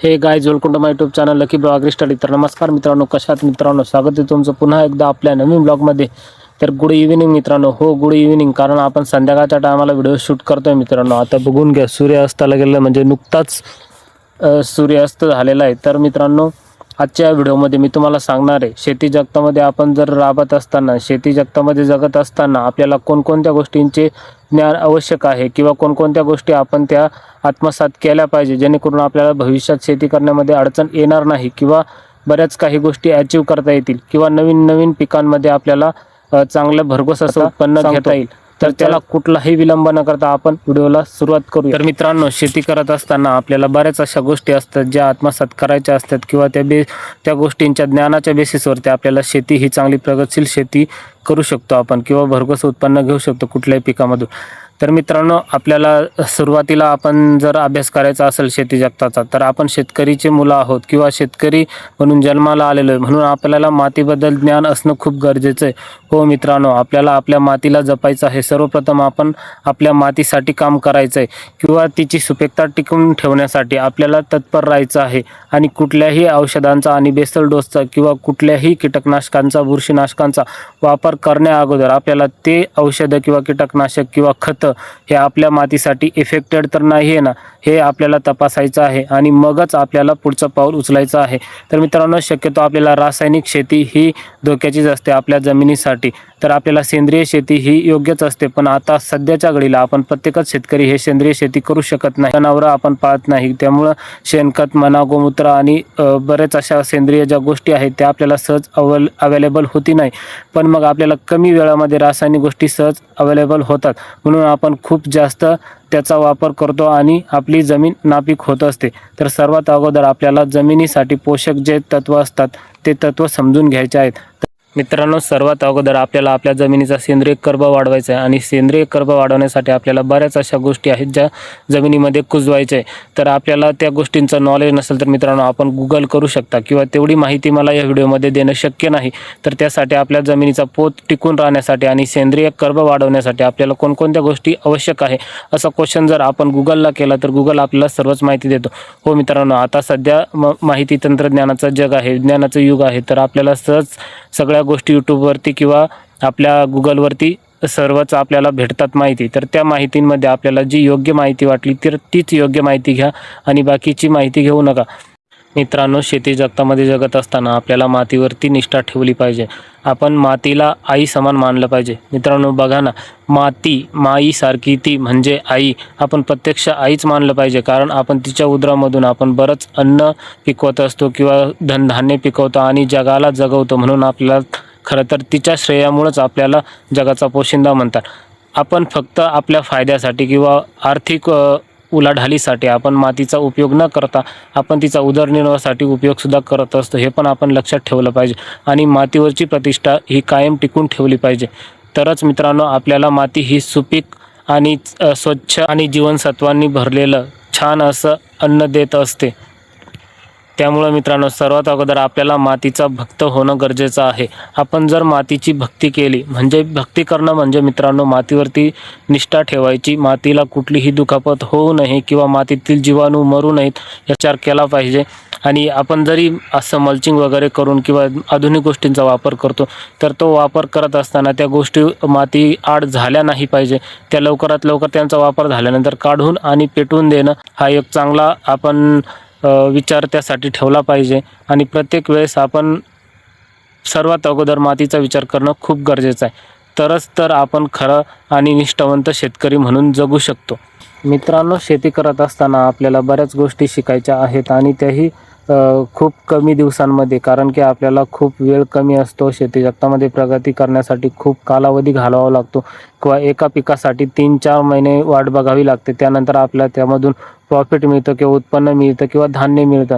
हे गाय जोलकुंडमा YouTube channel Lucky Blog Study तर नमस्कार मित्रांनो कशात मित्रांनो? स्वागत आहे तुमचं पुन्हा एकदा आपल्या नवीन ब्लॉगमध्ये तर गुड इव्हिनिंग मित्रांनो. हो गुड इव्हिनिंग कारण आपण संध्याकाळच्या टायमाला व्हिडिओ शूट करतोय मित्रांनो. आता बघून घ्या सूर्यास्ताला गेलं म्हणजे नुकताच सूर्यास्त झालेला आहे. तर मित्रांनो आजच्या व्हिडिओमध्ये मी तुम्हाला सांगणार आहे शेती जगतामध्ये आपण जर राबत असताना शेती जगतामध्ये जगत असताना आपल्याला कोणकोणत्या गोष्टींचे ज्ञान आवश्यक आहे किंवा कोणकोणत्या गोष्टी आपण त्या आत्मसात केल्या पाहिजे जेणेकरून आपल्याला भविष्यात शेती करण्यामध्ये अडचण येणार नाही किंवा बऱ्याच काही गोष्टी अचीव करता येतील किंवा नवीन नवीन पिकांमध्ये आपल्याला चांगलं भरघोस असं उत्पन्न घेता येईल. तर त्याला कुठलाही विलंब न करता आपण व्हिडिओला सुरुवात करू तर मित्रांनो शेती करत असताना आपल्याला बऱ्याच अशा गोष्टी असतात ज्या आत्मसात करायच्या असतात किंवा त्या बे त्या गोष्टींच्या ज्ञानाच्या बेसिसवरती आपल्याला शेती ही चांगली प्रगतशील शेती करू शकतो आपण किंवा भरघोस उत्पन्न घेऊ शकतो कुठल्याही पिकामधून. तर मित्रांनो आपल्याला सुरुवातीला आपण जर अभ्यास करायचा असेल शेती जगताचा तर आपण शेतकरीचे मुलं आहोत किंवा शेतकरी म्हणून जन्माला आलेलो आहे म्हणून आपल्याला मातीबद्दल ज्ञान असणं खूप गरजेचं आहे. हो मित्रांनो आपल्याला आपल्या मातीला जपायचं आहे. सर्वप्रथम आपण आपल्या मातीसाठी काम करायचं आहे किंवा तिची सुपीकता टिकवून ठेवण्यासाठी आपल्याला तत्पर राहायचं आहे आणि कुठल्याही औषधांचा आणि बेसल डोसचा किंवा कुठल्याही कीटकनाशकांचा बुरशीनाशकांचा वापर करण्या अगोदर आपल्याला ते औषधं किंवा कीटकनाशक किंवा खतं हे आपल्या मातीसाठी इफेक्टेड तर नाही आहे ना. हे आपल्याला तपासायचं आहे आणि मगच आपल्याला पुढचं पाऊल उचलायचं आहे. तर मित्रांनो शक्यतो आपल्याला रासायनिक शेती ही धोक्याचीच असते आपल्या जमिनीसाठी. तर आपल्याला सेंद्रिय शेती ही योग्यच असते. पण आता सध्याच्या घडीला आपण प्रत्येकच शेतकरी हे सेंद्रिय शेती करू शकत नाही. जनावरं आपण पाळत नाही. त्यामुळं शेणखत म्हणा गोमूत्र आणि बरेच अशा सेंद्रिय ज्या गोष्टी आहेत त्या आपल्याला सहज अवल अवेलेबल होती नाही. पण मग आपल्याला कमी वेळामध्ये रासायनिक गोष्टी सहज अवेलेबल होतात. म्हणून आपण खूप जास्त त्याचा वापर करतो आणि आपली जमीन नापीक होत असते. तर सर्वात अगोदर आपल्याला जमिनीसाठी पोषक जे तत्व असतात ते तत्व समजून घ्यायचे आहेत. मित्रांनो सर्वात अगोदर आपल्याला आपल्या जमिनीचा सेंद्रिय कर्ब वाढवायचा आहे आणि सेंद्रिय कर्ब वाढवण्यासाठी आपल्याला बऱ्याच अशा गोष्टी आहेत ज्या जमिनीमध्ये कुजवायच्या आहे तर आपल्याला त्या गोष्टींचं नॉलेज नसेल तर मित्रांनो आपण गुगल करू शकता किंवा तेवढी माहिती मला या व्हिडिओमध्ये देणं शक्य नाही. तर त्यासाठी आपल्या जमिनीचा पोत टिकून राहण्यासाठी आणि सेंद्रिय कर्ब वाढवण्यासाठी आपल्याला कोणकोणत्या गोष्टी आवश्यक आहे असा क्वेश्चन जर आपण गुगलला केला तर गुगल आपल्याला सर्वच माहिती देतो. हो मित्रांनो आता सध्या म माहिती तंत्रज्ञानाचं जग आहे विज्ञानाचं युग आहे तर आपल्याला सहज सगळ्या गोष्टी यूट्यूबवरती किंवा आपल्या गुगलवरती सर्वच आपल्याला भेटतात माहिती. तर त्या माहितींमध्ये आपल्याला जी योग्य माहिती वाटली तर तीच योग्य माहिती घ्या आणि बाकीची माहिती घेऊ नका. मित्रांनो शेती जगतामध्ये जगत असताना आपल्याला मातीवरती निष्ठा ठेवली पाहिजे. आपण मातीला आई समान मानलं पाहिजे. मित्रांनो बघा ना माती माईसारखी ती म्हणजे आई. आपण प्रत्यक्ष आईच मानलं पाहिजे कारण आपण तिच्या उदरामधून आपण बरंच अन्न पिकवत असतो किंवा धनधान्य पिकवतो आणि जगाला जगवतो म्हणून आपल्याला खरं तर तिच्या श्रेयामुळंच आपल्याला जगाचा पोशिंदा म्हणतात. आपण फक्त आपल्या फायद्यासाठी किंवा आर्थिक उलाढालीसाठी आपण मातीचा उपयोग न करता आपण तिचा उदरनिर्वाहासाठी उपयोगसुद्धा करत असतो. हे पण आपण लक्षात ठेवलं पाहिजे. आणि मातीवरची प्रतिष्ठा ही कायम टिकून ठेवली पाहिजे. तरच मित्रांनो आपल्याला माती ही सुपीक आणि स्वच्छ आणि जीवनसत्वांनी भरलेलं छान असं अन्न देत असते. त्यामुळं मित्रांनो सर्वात अगोदर आपल्याला मातीचा भक्त होणं गरजेचं आहे. आपण जर मातीची भक्ती केली म्हणजे भक्ती करणं म्हणजे मित्रांनो मातीवरती निष्ठा ठेवायची. मातीला कुठलीही दुखापत होऊ नये किंवा मातीतील जीवाणू मरू नयेत याचार विचार केला पाहिजे. आणि आपण जरी असं मल्चिंग वगैरे करून किंवा आधुनिक गोष्टींचा वापर करतो तर तो वापर करत असताना त्या गोष्टी माती आड झाल्या नाही पाहिजे. त्या लवकरात लवकर त्यांचा वापर झाल्यानंतर काढून आणि पेटवून देणं हा एक चांगला आपण विचार त्यासाठी ठेवला पाहिजे. आणि प्रत्येक वेळेस आपण सर्वात अगोदर मातीचा विचार करणं खूप गरजेचं आहे. तरच तर आपण खरं आणि निष्ठावंत शेतकरी म्हणून जगू शकतो. मित्रांनो शेती करत असताना आपल्याला बऱ्याच गोष्टी शिकायच्या आहेत आणि त्याही खूप कमी दिवसांमध्ये कारण की आपल्याला खूप वेळ कमी असतो. शेती जगतामध्ये प्रगती करण्यासाठी खूप कालावधी घालावा लागतो. किंवा एका पिकासाठी तीन चार महिने वाट बघावी लागते. त्यानंतर आपल्याला त्यामधून प्रॉफिट मिळतं किंवा उत्पन्न मिळतं किंवा धान्य मिळतं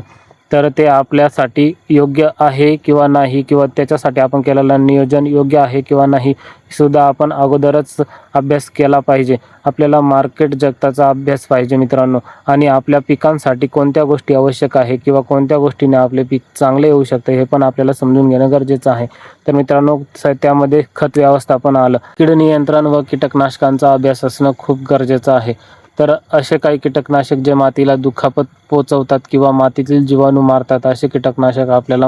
तर ते आपल्यासाठी योग्य आहे किंवा नाही किंवा त्याच्यासाठी आपण केलेलं नियोजन योग्य आहे किंवा नाही सुद्धा आपण अगोदरच अभ्यास केला पाहिजे. आपल्याला मार्केट जगताचा अभ्यास पाहिजे मित्रांनो. आणि आपल्या पिकांसाठी कोणत्या गोष्टी आवश्यक आहे किंवा कोणत्या गोष्टीने आपले पीक चांगले येऊ शकते हे पण आपल्याला समजून घेणं गरजेचं आहे. तर मित्रांनो स- त्यामध्ये खत व्यवस्थापन आलं. कीड नियंत्रण व कीटकनाशकांचा अभ्यास असणं खूप गरजेचं आहे. तर असे काही कीटकनाशक जे मातीला दुखापत पोचवतात किंवा मातीतील जीवाणू मारतात असे कीटकनाशक आपल्याला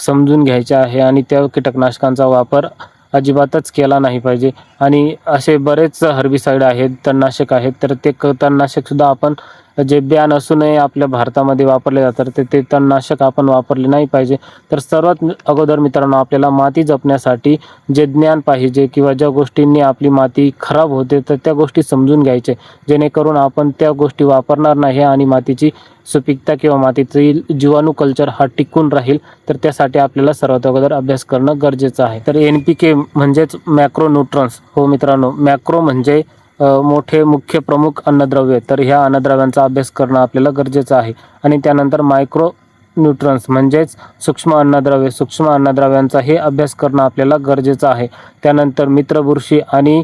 समजून घ्यायचे आहे आणि त्या कीटकनाशकांचा वापर अजिबातच केला नाही पाहिजे. आणि असे बरेच हर्बिसाईड आहेत तणनाशक आहेत तर ते क तणनाशकसुद्धा आपण जे बॅन असूनही आपल्या भारतामध्ये वापरले जातात ते ते तणनाशक आपण वापरले नाही पाहिजे. तर सर्वात अगोदर मित्रांनो आपल्याला माती जपण्यासाठी जे ज्ञान पाहिजे किंवा ज्या गोष्टींनी आपली माती खराब होते तर त्या गोष्टी समजून घ्यायचे. जेणेकरून आपण त्या गोष्टी वापरणार नाही आणि मातीची सुपीकता किंवा मातीतील जीवाणू कल्चर हा टिकून राहील तर त्यासाठी आपल्याला सर्वात अगोदर अभ्यास करणं गरजेचं आहे. तर एन पी के म्हणजेच मॅक्रो न्यूट्रॉन्स हो मित्रांनो मॅक्रो म्हणजे मोठे मुख्य प्रमुख अन्नद्रव्य तर ह्या अन्नद्रव्यांचा अभ्यास करणं आपल्याला गरजेचं आहे. आणि त्यानंतर मायक्रो न्यूट्रन्स म्हणजेच सूक्ष्म अन्नद्रव्य सूक्ष्म अन्नद्रव्यांचाही अभ्यास करणं आपल्याला गरजेचं आहे. त्यानंतर मित्रबुरशी आणि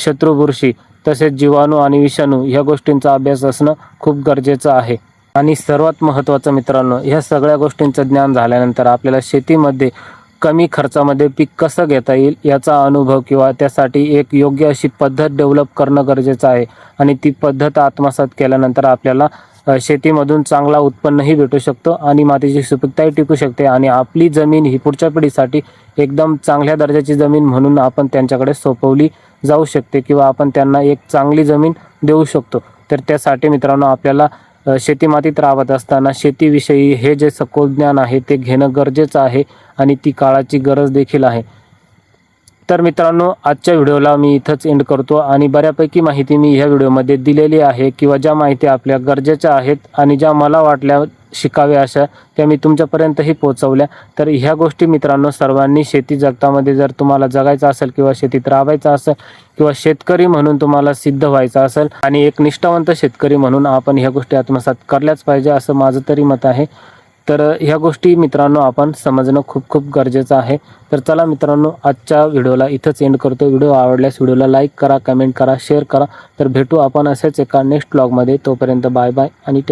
शत्रुबुरशी तसेच जीवाणू आणि विषाणू ह्या गोष्टींचा अभ्यास असणं खूप गरजेचं आहे. आणि सर्वात महत्त्वाचं मित्रांनो ह्या सगळ्या गोष्टींचं ज्ञान झाल्यानंतर आपल्याला शेतीमध्ये कमी खर्चामध्ये पीक कसं घेता येईल याचा अनुभव किंवा त्यासाठी एक योग्य अशी पद्धत डेव्हलप करणं गरजेचं आहे. आणि ती पद्धत आत्मसात केल्यानंतर आपल्याला शेतीमधून चांगला उत्पन्नही भेटू शकतो आणि मातीची सुपीकताही टिकू शकते आणि आपली जमीन ही पुढच्या पिढीसाठी एकदम चांगल्या दर्जाची जमीन म्हणून आपण त्यांच्याकडे सोपवली जाऊ शकते किंवा आपण त्यांना एक चांगली जमीन देऊ शकतो. तर त्यासाठी मित्रांनो आपल्याला शेतीमातीत राहत असताना शेतीविषयी हे जे सखोल ज्ञान आहे ते घेणं गरजेचं आहे आणि ती काळाची गरज देखील आहे. तर मित्रांनो आजच्या व्हिडिओला मी इथंच एंड करतो आणि बऱ्यापैकी माहिती मी ह्या व्हिडिओमध्ये दिलेली आहे किंवा ज्या माहिती आपल्या गरजेच्या आहेत आणि ज्या मला वाटल्या शिकाव्या अशा त्या मी तुमच्यापर्यंतही पोहोचवल्या. तर ह्या गोष्टी मित्रांनो सर्वांनी शेती जगतामध्ये जर तुम्हाला जगायचं असेल किंवा शेतीत राबायचं असेल किंवा शेतकरी म्हणून तुम्हाला सिद्ध व्हायचं असेल आणि एक निष्ठावंत शेतकरी म्हणून आपण ह्या गोष्टी आत्मसात करल्याच पाहिजे असं माझं तरी मत आहे. तर ह्या गोष्टी मित्रांनो आपण समजणं खूप खूप गरजेचं आहे. तर चला मित्रांनो आजच्या व्हिडिओला इथंच एंड करतो. व्हिडिओ आवडल्यास व्हिडिओला लाईक करा कमेंट करा शेअर करा. तर भेटू आपण असेच एका नेक्स्ट ब्लॉगमध्ये तोपर्यंत बाय बाय आणि टेक